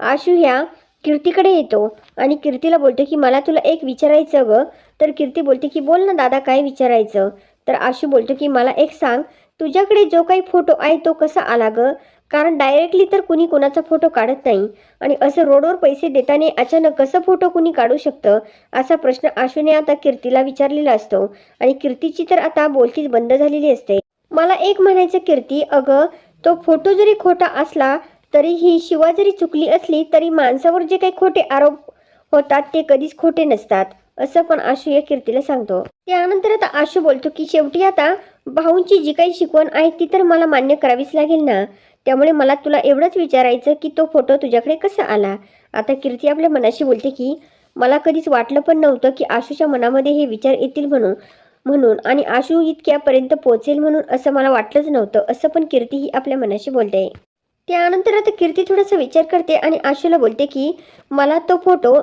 आशू ह्या कीर्तीकडे येतो आणि कीर्तीला बोलतो की मला तुला एक विचारायचं ग. तर कीर्ती बोलते की बोल ना दादा काय विचारायचं? तर आशू बोलतो की मला एक सांग तुझ्याकडे जो काही फोटो आहे तो कसा आला ग? कारण डायरेक्टली तर कुणी कोणाचा फोटो काढत नाही आणि असं रोडवर पैसे देताना अचानक कसं फोटो कुणी काढू शकतं? असा प्रश्न आशूने आता कीर्तीला विचारलेला असतो आणि कीर्तीची तर आता बोलतीच बंद झालेली असते. मला एक म्हणायचं कीर्ती. अगं तो फोटो जरी खोटा असला तरीही शिवा जरी चुकली असली तरी माणसावर जे काही खोटे आरोप होतात ते कधीच खोटे नसतात असं पण आशू या कीर्तीला सांगतो. त्यानंतर आता आशू बोलतो की शेवटी आता भाऊंची जी काही शिकवण आहे ती तर मला मान्य करावीच लागेल ना. त्यामुळे मला तुला एवढंच विचारायचं की तो फोटो तुझ्याकडे कसा आला? आता कीर्ती आपल्या मनाशी बोलते की मला कधीच वाटलं पण नव्हतं की आशूच्या मनामध्ये हे विचार येतील म्हणून म्हणून आणि आशू इतक्यापर्यंत पोहोचेल म्हणून असं मला वाटलंच नव्हतं असं पण कीर्ती ही आपल्या मनाशी बोलते. त्यानंतर आता कीर्ती थोडासा विचार करते आणि आशूला बोलते की मला तो फोटो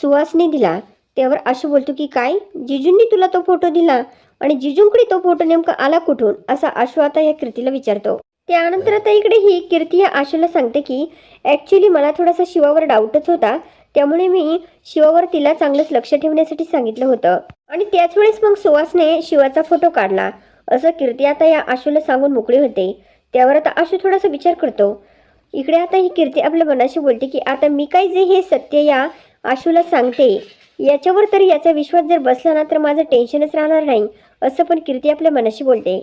सुहासने दिला. त्यावर आशू बोलतो की काय? जिजूंनी तुला तो फोटो दिला? आणि जिजूंकडे तो फोटो नेमका आला कुठून? असा आशू आता या कीर्तीला विचारतो. त्यानंतर आता इकडे ही कीर्ती या आशूला सांगते की ॲक्च्युली मला थोडासा शिवावर डाऊटच होता. त्यामुळे मी शिवावर तिला चांगलंच लक्ष ठेवण्यासाठी सांगितलं होतं. आणि त्याच वेळेस मग सुहासने शिवाचा फोटो काढला. असं कीर्ती आता या आशूला सांगून मोकळी होते. त्यावर आता आशू थोडासा विचार करतो. इकडे आता ही कीर्ती आपल्या मनाशी बोलते की आता मी काय जे हे सत्य या आशूला सांगते याच्यावर तर याचा विश्वास जर बसला ना तर माझं टेन्शनच राहणार नाही असं पण कीर्ती आपल्या मनाशी बोलते.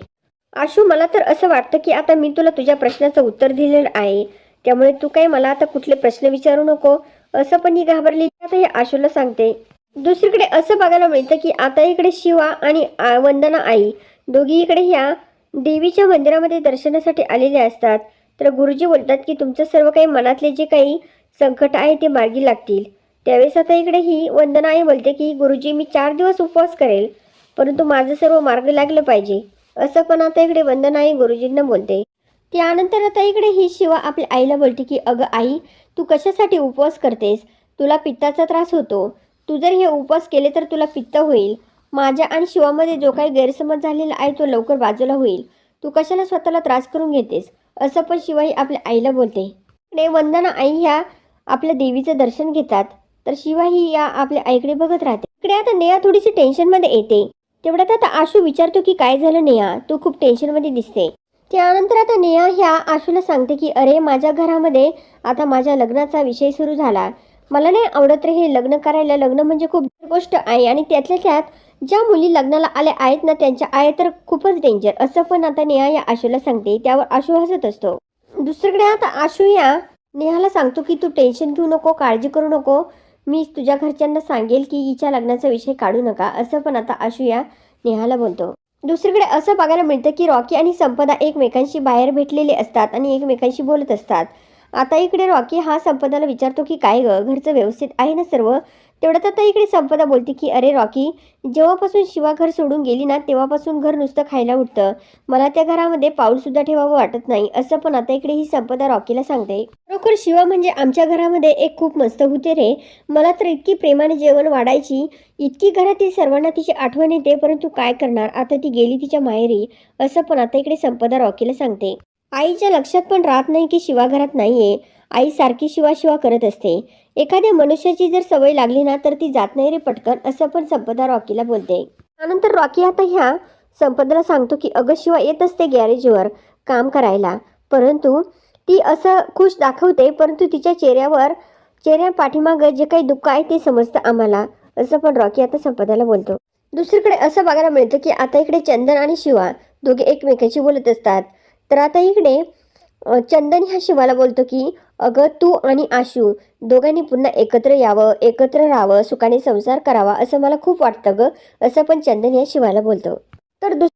आशू मला तर असं वाटतं की आता मी तुला तुझ्या प्रश्नाचं उत्तर दिलेलं आहे. त्यामुळे तू काय मला आता कुठले प्रश्न विचारू नको असं पण ही घाबरली आता हे आशूला सांगते. दुसरीकडे असं बघायला मिळतं की आता इकडे शिवा आणि वंदना आई दोघी इकडे ह्या देवीच्या मंदिरामध्ये दर्शनासाठी आलेले असतात. तर गुरुजी बोलतात की तुमचं सर्व काही मनातले जे काही संकट आहे ते मार्गी लागतील. त्यावेळेस आता इकडे ही वंदना आई बोलते की गुरुजी मी चार दिवस उपवास करेल परंतु माझं सर्व मार्ग लागलं पाहिजे. असं पण आता इकडे वंदना आई गुरुजींना बोलते. त्यानंतर आता इकडे ही शिवा आपल्या आईला बोलते की अगं आई तू कशासाठी उपवास करतेस? तुला पित्ताचा त्रास होतो. तू जर हे उपवास केले तर तुला पित्त होईल. माझ्या आणि शिवामध्ये जो काही गैरसमज झालेला आहे तो लवकर बाजूला होईल. तू कशाला स्वतःला त्रास करून घेतेस? असं पण शिवाई आपल्या आईला बोलते. इकडे वंदना आई ह्या आपल्या देवीचं दर्शन घेतात. तर शिवा ही या आपल्या आईकडे बघत राहते. इकडे आता नेहा थोडीशी टेन्शनमध्ये येते. तेवढ्यात आता आशू विचारतो की काय झालं नेहा? तू खूप टेन्शनमध्ये दिसते. त्यानंतर आता नेहा ह्या आशूला सांगते की अरे माझ्या घरामध्ये आता माझ्या लग्नाचा विषय सुरू झाला. मला नाही आवडत रे हे लग्न करायला. लग्न म्हणजे खूप गोष्ट आहे आणि त्यातल्या त्यात ज्या मुली लग्नाला आल्या आहेत ना त्यांच्या आहे तर खूपच डेंजर असं पण आता नेहा या आशूला सांगते. त्यावर आशू हसत असतो. दुसरीकडे आता आशू या नेहाला सांगतो की तू टेन्शन घेऊ नको काळजी करू नको. मी तुझ्या घरच्यांना सांगेल की हिच्या लग्नाचा विषय काढू नका. असं पण आता आशू या नेहाला बोलतो. दुसरीकडे असं बघायला मिळतं की रॉकी आणि संपदा एकमेकांशी बाहेर भेटलेले असतात आणि एकमेकांशी बोलत असतात. आता इकडे रॉकी हा संपदाला विचारतो की काय ग? घरचं व्यवस्थित आहे ना सर्व? तेवढ्यात आता इकडे संपदा बोलते की अरे रॉकी जेव्हापासून शिवा घर सोडून गेली ना तेव्हापासून घर नुसतं खायला उठतं. मला त्या घरामध्ये पाऊलसुद्धा ठेवावं वाटत नाही. असं पण आता इकडे ही संपदा रॉकीला सांगते. खरोखर शिवा म्हणजे आमच्या घरामध्ये एक खूप मस्त होते रे. मला तर इतकी प्रेमाने जेवण वाढायची इतकी घरातील सर्वांना तिची आठवण येते परंतु काय करणार? आता ती गेली तिच्या माहेरी. असं पण आता इकडे संपदा रॉकीला सांगते. आईच्या लक्षात पण राहत नाही की शिवा घरात नाहीये. आई सारखी शिवा शिवा करत असते. एखाद्या मनुष्याची जर सवय लागली ना तर ती जात नाही रे पटकन असं पण संपदा रॉकीला बोलते. त्यानंतर रॉकी आता ह्या संपदाला सांगतो की अगं शिवा येत असते गॅरेजवर काम करायला. परंतु ती असं खुश दाखवते परंतु तिच्या चेहऱ्यावर चेहऱ्या पाठीमागं जे काही दुःख आहे ते समजतं आम्हाला असं पण रॉकी आता संपदाला बोलतो. दुसरीकडे असं बघायला मिळतं की आता इकडे चंदन आणि शिवा दोघे एकमेकांशी बोलत असतात. तर आता इकडे चंदन ह्या शिवाला बोलतो की अगं तू आणि आशू दोघांनी पुन्हा एकत्र यावं एकत्र राहावं सुखाने संसार करावा असं मला खूप वाटतं गं असं पण चंदन या शिवाला बोलतो. तर दुस